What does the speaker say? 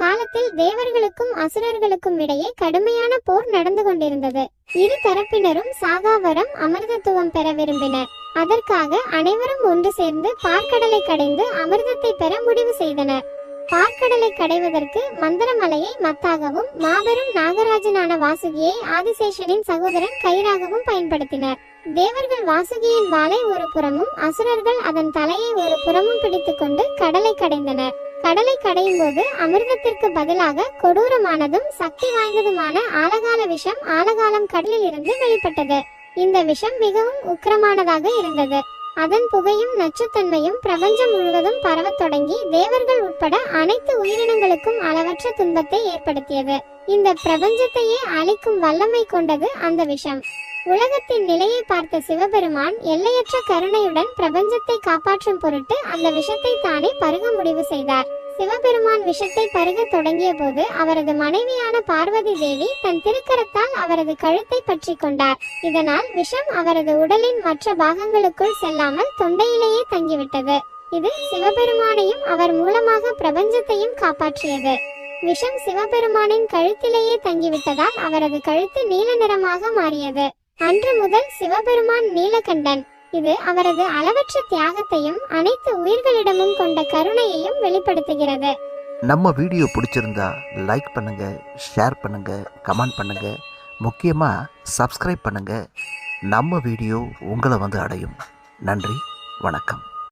காலத்தில் தேவர்களுக்கும் அசுரர்களுக்கும் இடையே கடுமையான போர் நடந்து கொண்டிருந்தது. இரு தரப்பினரும் சாகாவரம் அமிர்தத்துவம் பெற விரும்பினர். அதற்காக அனைவரும் ஒன்று சேர்ந்து பார்க்கடலை கடைந்து அமிர்தத்தை பெற முடிவு செய்தனர். பார்க்கடலை கடைவதற்கு மந்திரமலையை மத்தாகவும் மாபெரும் நாகராஜனான வாசுகியை ஆதிசேஷனின் சகோதரன் கயிறாகவும் பயன்படுத்தினர். தேவர்கள் வாசுகியின் வாளை ஒரு புறமும் அசுரர்கள் அதன் தலையை ஒரு புறமும் பிடித்துக்கொண்டு கடலை கடைந்தனர். கடலை கடையும் போது அமிர்தத்திற்கு பதிலாக கொடூரமானதும் சக்தி வாய்ந்ததுமான ஆலகால விஷம் ஆலகாலம் கடலில் இருந்து வெளிப்பட்டது. இந்த விஷம் மிகவும் உக்கிரமானதாக இருந்தது. அதன் புகையும் நச்சுத்தன்மையும் பிரபஞ்சம் முழுவதும் பரவத் தொடங்கி தேவர்கள் உட்பட அனைத்து உயிரினங்களுக்கும் அளவற்ற துன்பத்தை ஏற்படுத்தியது. இந்த பிரபஞ்சத்தையே அழிக்கும் வல்லமை கொண்டது அந்த விஷம். உலகத்தின் நிலையை பார்த்த சிவபெருமான் எல்லையற்ற கருணையுடன் பிரபஞ்சத்தை காப்பாற்றும் பொருட்டு அந்த விஷத்தை தானே பருக முடிவு செய்தார். சிவபெருமான் விஷத்தை பருக தொடங்கிய போது அவரது மனைவியான பார்வதி தேவி தன் திருக்கரத்தால் அவரது கழுத்தை பற்றி கொண்டார். இதனால் விஷம் அவரது உடலின் மற்ற பாகங்களுக்குள் செல்லாமல் தொண்டையிலேயே தங்கிவிட்டது. இது சிவபெருமானையும் அவர் மூலமாக பிரபஞ்சத்தையும் காப்பாற்றியது. விஷம் சிவபெருமானின் கழுத்திலேயே தங்கிவிட்டதால் அவரது கழுத்து நீல நிறமாக மாறியது. அன்று முதல் சிவபெருமான் நீலகண்டன். இது அவரது அளவற்ற தியாகத்தையும் அனைத்து உயிர்களிடமும் கொண்ட கருணையையும் வெளிப்படுத்துகிறது. நம்ம வீடியோ பிடிச்சிருந்தா லைக் பண்ணுங்க ஷேர் பண்ணுங்க கமெண்ட் பண்ணுங்க. முக்கியமாக சப்ஸ்கிரைப் பண்ணுங்க. நம்ம வீடியோ உங்களை வந்து அடையும். நன்றி வணக்கம்.